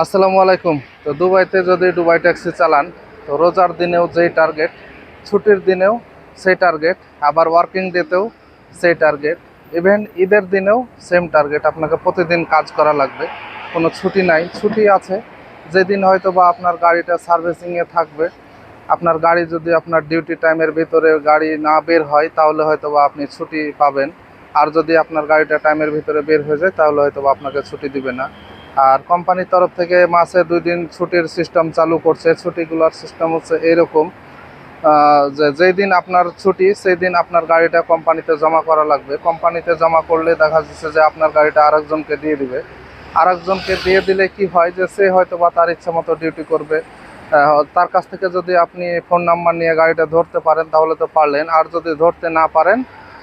আসসালামু আলাইকুম। তো দুবাইতে যদি দুবাই ট্যাক্সি চালান, তো রোজার দিনেও যেই টার্গেট, ছুটির দিনেও সেই টার্গেট, আবার ওয়ার্কিং ডেতেও সেই টার্গেট, ইভেন ঈদের দিনেও সেম টার্গেট, আপনাকে প্রতিদিন কাজ করা লাগবে, কোনো ছুটি নাই। ছুটি আছে, যেদিন হয়তো বা আপনার গাড়িটা সার্ভিসিংয়ে থাকবে, আপনার গাড়ি যদি আপনার ডিউটি টাইমের ভিতরে গাড়ি না বের হয়, তাহলে হয়তো বা আপনি ছুটি পাবেন। আর যদি আপনার গাড়িটা টাইমের ভিতরে বের হয়ে যায়, তাহলে হয়তো বা আপনাকে ছুটি দিবে না। আর কোম্পানির তরফ থেকে মাসে দুই দিন ছুটির সিস্টেম চালু করছে। ছুটিগুলোর সিস্টেম হচ্ছে এরকম যে যেই দিন আপনার ছুটি সেই দিন আপনার গাড়িটা কোম্পানিতে জমা করা লাগবে। কোম্পানিতে জমা করলে দেখা যাচ্ছে যে আপনার গাড়িটা আরেকজনকে দিয়ে দিবে। আরেকজনকে দিয়ে দিলে কি হয় যে সে হয়তো বা তার ইচ্ছা মতো ডিউটি করবে। তার কাছ থেকে যদি আপনি ফোন নাম্বার নিয়ে গাড়িটা ধরতে পারেন, তাহলে তো পারলেন। আর যদি ধরতে না পারেন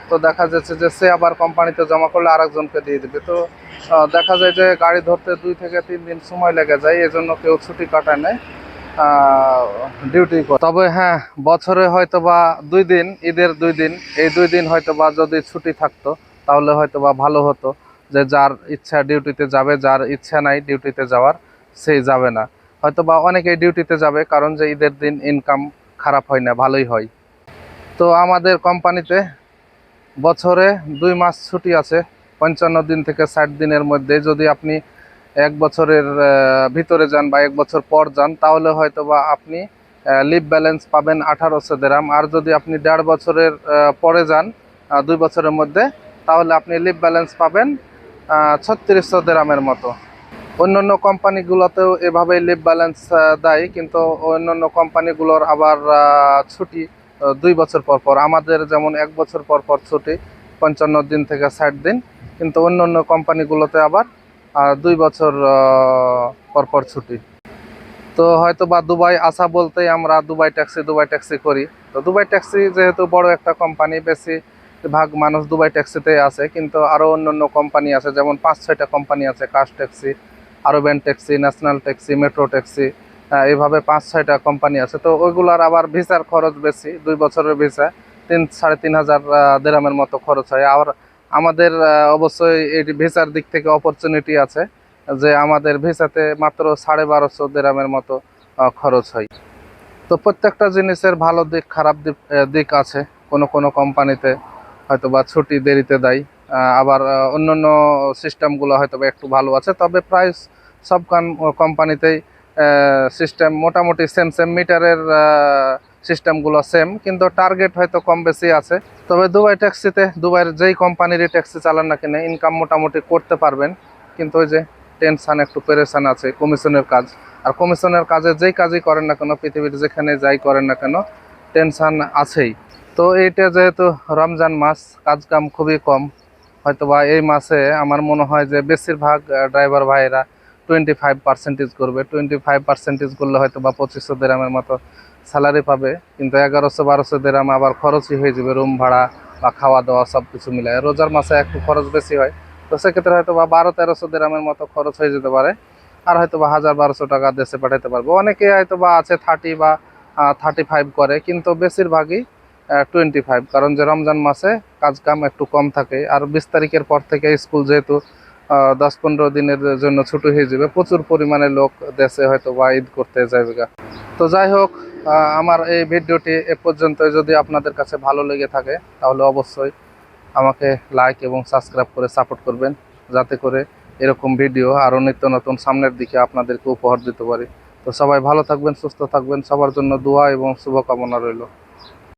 তো দেখা যাচ্ছে যে সে আবার কোম্পানিতে জমা করলে আরেকজনকে দিয়ে দেবে। তো দেখা যায় যে গাড়ি ধরতে দুই থেকে তিন দিন সময় লেগে যায়, এজন্য কেউ ছুটি কাটায় নেয় ডিউটি তবে হ্যাঁ বছরে হয়তো বা দুই দিন, ঈদের দুই দিন, এই দুই দিন হয়তো বা যদি ছুটি থাকতো, তাহলে হয়তো বা ভালো হতো যে যার ইচ্ছা ডিউটিতে যাবে, যার ইচ্ছা নাই ডিউটিতে যাওয়ার সেই যাবে না। হয়তো বা অনেকেই ডিউটিতে যাবে, কারণ যে ঈদের দিন ইনকাম খারাপ হয় না, ভালোই হয়। তো আমাদের কোম্পানিতে বছরে দুই মাস ছুটি আছে, পঞ্চান্ন দিন থেকে ষাট দিনের মধ্যে। যদি আপনি এক বছরের ভিতরে যান বা এক বছর পর যান, তাহলে হয়তো বা আপনি লিভ ব্যালেন্স পাবেন আঠারোশো দেরাম। আর যদি আপনি দেড় বছরের পরে যান দুই বছরের মধ্যে, তাহলে আপনি লিভ ব্যালেন্স পাবেন ছত্রিশশো দেরামের মতো। অন্যান্য কোম্পানিগুলোতেও এভাবেই লিভ ব্যালেন্স দেয়, কিন্তু অন্যান্য কোম্পানিগুলোর আবার ছুটি দুই বছর পর পর। আমাদের যেমন এক বছর পর পর ছুটি, পঞ্চান্ন দিন থেকে ষাট দিন, কিন্তু অন্য অন্য কোম্পানিগুলোতে আবার দুই বছর পর পর ছুটি। তো হয়তো বা দুবাই আসা বলতেই আমরা দুবাই ট্যাক্সি দুবাই ট্যাক্সি করি। তো দুবাই ট্যাক্সি যেহেতু বড় একটা কোম্পানি, বেশি ভাগ মানুষ দুবাই ট্যাক্সিতেই আছে কিন্তু আরও অন্য অন্য কোম্পানি আছে, যেমন পাঁচ ছয়টা কোম্পানি আছে, Cars taxi Arabian taxi, National taxi, Metro taxi আহ, এইভাবে পাঁচ ছয়টা কোম্পানি আছে। তো ওইগুলার আবার ভিসার খরচ বেশি দুই বছরের ভিসা। তিন সাড়ে তিন হাজার দেরামের মতো খরচ হয়। আর আমাদের অবশ্যই এই ভিসার দিক থেকে অপরচুনিটি আছে যে আমাদের ভিসাতে মাত্র সাড়ে বারোশো দেরামের মতো খরচ হয়। তো প্রত্যেকটা জিনিসের ভালো দিক খারাপ দিক দিক আছে। কোনো কোনো কোম্পানিতে হয়তো বা ছুটি দেরিতে দেয়। আবার আহ, অন্যান্য সিস্টেমগুলো হয়তো বা একটু ভালো আছে। তবে প্রায় সব কোম্পানিতেই সিস্টেম মোটামুটি সেম সেম মিটারের সিস্টেমগুলো সেম কিন্তু টার্গেট হয়তো কম বেশি আছে। তবে দুবাই ট্যাক্সিতে দুবাইয়ের যেই কোম্পানিরই ট্যাক্সি চালান না কিনা ইনকাম মোটামুটি করতে পারবেন। কিন্তু ওই যে টেনশান একটু পেরেশান আছে কমিশনের কাজ। আর কমিশনের কাজে যেই কাজই করেন না কেন, পৃথিবীর যেখানে যাই করেন না কেন টেনশান আছেই। তো এইটা যেহেতু রমজান মাস কাজ কাম খুবই কম। হয়তো বা এই মাসে আমার মনে হয় যে বেশিরভাগ ড্রাইভার ভাইয়েরা টোয়েন্টি ফাইভ পার্সেন্টেজ করবে। টোয়েন্টি ফাইভ পার্সেন্টেজ করলে হয়তো বা পঁচিশশো দেরামের মতো স্যালারি পাবে। কিন্তু এগারোশো, বারোশো দেরাম আবার খরচই হয়ে যাবে রুম ভাড়া বা খাওয়া দাওয়া সব কিছু মিলে রোজার মাসে একটু খরচ বেশি হয়। তো সেক্ষেত্রে হয়তো বা বারো তেরোশো দেরামের মতো খরচ হয়ে যেতে পারে। আর হয়তো বা হাজার বারোশো টাকা দেশে পাঠাতে পারবে। অনেকে হয়তো বা আছে থার্টি বা থার্টি ফাইভ করে। কিন্তু বেশিরভাগই টোয়েন্টি ফাইভ কারণ যে রমজান মাসে কাজ কাম একটু কম থাকে। আর বিশ তারিখের পর থেকে স্কুল যেহেতু দশ পনেরো দিনের জন্য ছুটি হয়ে যাবে। প্রচুর পরিমাণে লোক দেশে হয়তো বা ঈদ করতে যাবে তো যাই হোক আমার এই ভিডিওটি এ পর্যন্ত যদি আপনাদের কাছে ভালো লেগে থাকে, তাহলে অবশ্যই আমাকে লাইক এবং সাবস্ক্রাইব করে সাপোর্ট করবেন। যাতে করে এরকম ভিডিও আরও নিত্য নতুন সামনের দিকে আপনাদেরকে উপহার দিতে পারি। তো সবাই ভালো থাকবেন, সুস্থ থাকবেন। সবার জন্য দোয়া এবং শুভকামনা রইল।